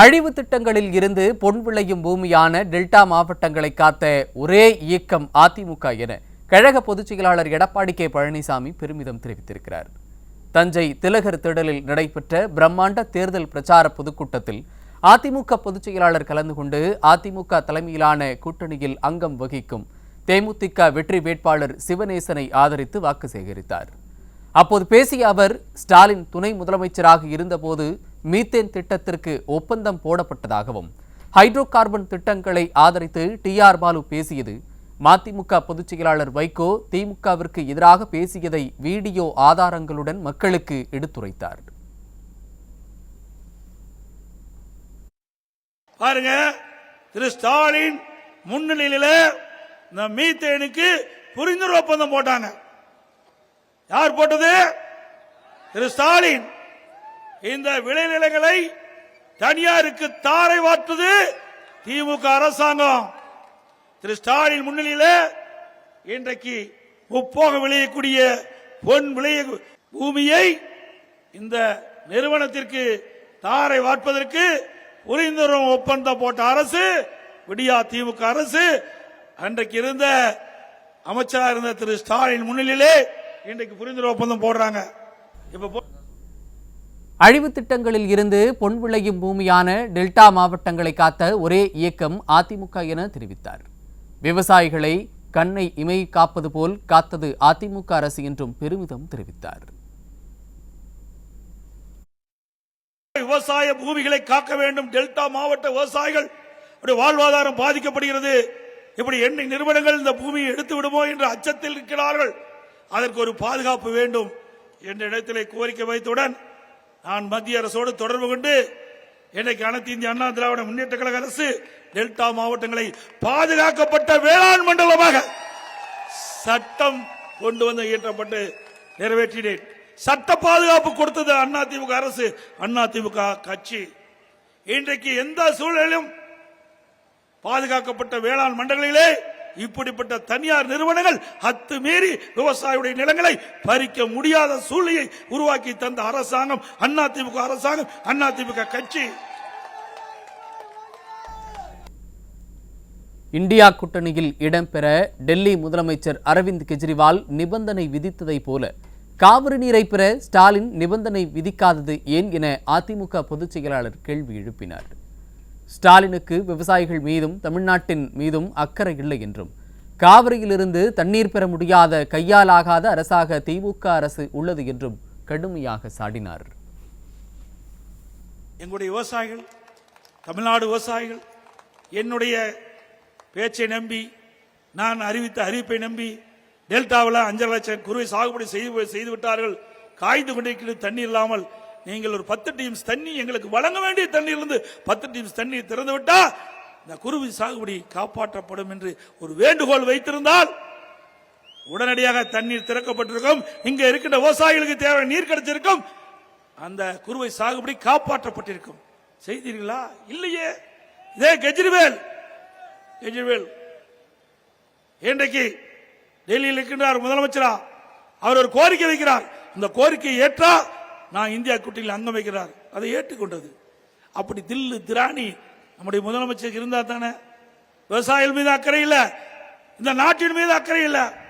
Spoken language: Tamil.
அழிவு திட்டங்களில் இருந்து பொன் விளையும் பூமியான டெல்டா மாவட்டங்களை காத்த ஒரே இயக்கம் அதிமுக என கழக பொதுச் செயலாளர் எடப்பாடி கே பழனிசாமி பெருமிதம் தெரிவித்திருக்கிறார். தஞ்சை திலகர் திடலில் நடைபெற்ற பிரம்மாண்ட தேர்தல் பிரச்சார பொதுக்கூட்டத்தில் அதிமுக பொதுச் செயலாளர் கலந்து கொண்டு அதிமுக தலைமையிலான கூட்டணியில் அங்கம் வகிக்கும் தேமுதிக வெற்றி வேட்பாளர் சிவநேசனை ஆதரித்து வாக்கு சேகரித்தார். அப்போது பேசிய அவர் ஸ்டாலின் துணை முதலமைச்சராக இருந்தபோது மீத்தேன் திட்டத்திற்கு ஒப்பந்தம் போடப்பட்டதாகவும் ஹைட்ரோ கார்பன் திட்டங்களை ஆதரித்து டி ஆர் பாலு பேசியது. மதிமுக பொதுச் செயலாளர் வைகோ திமுகவிற்கு எதிராக பேசியதை வீடியோ ஆதாரங்களுடன் மக்களுக்கு எடுத்துரைத்தார். பாருங்க திரு ஸ்டாலின் முன்னிலையில இந்த மீத்தேனுக்கு புரிந்துணர்வு ஒப்பந்தம் போட்டாங்க. யார் போட்டது? திரு ஸ்டாலின். இந்த விளைநிலங்களை தனியாருக்கு தாரை வார்த்தது திமுக அரசாங்கம். திரு ஸ்டாலின் முன்னிலையில இன்றைக்கு முப்போக விளையக்கூடிய பொன் விளைய பூமியை இந்த நிறுவனத்திற்கு தாரை வாட்பதற்கு புரிந்துணர்வு ஒப்பந்தம் போட்ட அரசு விடியா திமுக அரசு அன்றைக்கு இருந்த அமைச்சராக இருந்த திரு ஸ்டாலின் முன்னிலையிலே இன்றைக்கு புரிந்துணர்வு ஒப்பந்தம் போடுறாங்க. இப்ப அழிவு திட்டங்களில் இருந்து பொன் விளையும் பூமியான டெல்டா மாவட்டங்களை காத்த ஒரே இயக்கம் அதிமுக என தெரிவித்தார். விவசாயிகளை கண்ணை இமை காப்பது போல் காத்தது அதிமுக அரசு என்றும் பெருமிதம் தெரிவித்தார். விவசாய பூமிகளை காக்க வேண்டும். டெல்டா மாவட்ட விவசாயிகள் வாழ்வாதாரம் பாதிக்கப்படுகிறது. இப்படி எண்ணெய் நிறுவனங்கள் இந்த பூமியை எடுத்து விடுமோ என்ற அச்சத்தில் இருக்கிறார்கள். அதற்கு ஒரு பாதுகாப்பு வேண்டும் என்ற இடத்திலே கோரிக்கை வைத்தவுடன் நான் மத்திய அரசோடு தொடர்பு கொண்டு இன்னைக்கு அனைத்து இந்திய அண்ணா திராவிட முன்னேற்ற கழக அரசு டெல்டா மாவட்டங்களை பாதுகாக்கப்பட்ட வேளாண் மண்டலமாக சட்டம் கொண்டு வந்து இயற்றப்பட்டு நிறைவேற்றினேன். சட்ட பாதுகாப்பு கொடுத்தது அண்ணா திமுக அரசு அண்ணா திமுக கட்சி. இன்றைக்கு எந்த சூழலிலும் பாதுகாக்கப்பட்ட வேளாண் மண்டலங்களிலே இப்படிப்பட்ட தனியார் நிறுவனங்கள் அத்து மீறி விவசாயியுடைய நிலங்களை பறிக்க முடியாத சூழ்நிலையை உருவாக்கி தந்த அரசாங்கம் அதிமுக அரசாங்கம் அதிமுக கட்சி. இந்தியா கூட்டணியில் இடம்பெற டெல்லி முதலமைச்சர் அரவிந்த் கெஜ்ரிவால் நிபந்தனை விதித்ததை போல காவிரி நீரை பெற ஸ்டாலின் நிபந்தனை விதிக்காதது ஏன் என அதிமுக பொதுச் செயலாளர் கேள்வி எழுப்பினார். ஸ்டாலினுக்கு விவசாயிகள் மீதும் தமிழ்நாட்டின் மீதும் அக்கறை இல்லை என்றும். காவிரியிலிருந்து தண்ணீர் பெற முடியாத கையாலாகாத அரசாக திமுக அரசு உள்ளது என்றும் கடுமையாக சாடினார். எங்களுடைய விவசாயிகள் தமிழ்நாடு விவசாயிகள் என்னுடைய பேச்சை நம்பி நான் அறிவித்த அறிவிப்பை நம்பி டெல்டாவில் அஞ்சரை லட்சம் குருவை சாகுபடி செய்து செய்து விட்டார்கள். காய்ந்து கொண்டிருக்கிறது தண்ணீர் இல்லாமல் நீங்கள் ஒரு பத்து டீம்ஸ் தண்ணி எங்களுக்கு வழங்க வேண்டிய தண்ணீரிலிருந்து பத்து டீம்ஸ் தண்ணீர் திறந்து விட்டா இந்த குருவி சாகுபடி காப்பாற்றப்படும் என்று ஒரு வேண்டுகோள் வைத்திருந்தால் உடனடியாக தண்ணீர் திறக்கப்பட்டிருக்கும். இங்க இருக்கின்ற விவசாயிகளுக்கு தேவை நீர் கிடைச்சிருக்கும். அந்த குருவை சாகுபடி காப்பாற்றப்பட்டிருக்கும். செய்தீர்களா? இல்லையே. இதே கெஜ்ரிவேல். கெஜ்ரிவேல். இன்றைக்கு டெல்லியில் இருக்கின்றார் முதலமைச்சரா. அவர் ஒரு கோரிக்கை வைக்கிறார். அந்த கோரிக்கையை ஏற்றா நான் இந்தியா கூட்டணியில் அங்கம் வைக்கிறார். அதை ஏற்றுக்கொண்டது. அப்படி தில்லு திராணி நம்முடைய முதலமைச்சருக்கு இருந்தால் தானே? விவசாயிகள் மீது அக்கறை இல்லை. இந்த நாட்டின் மீது அக்கறை இல்லை.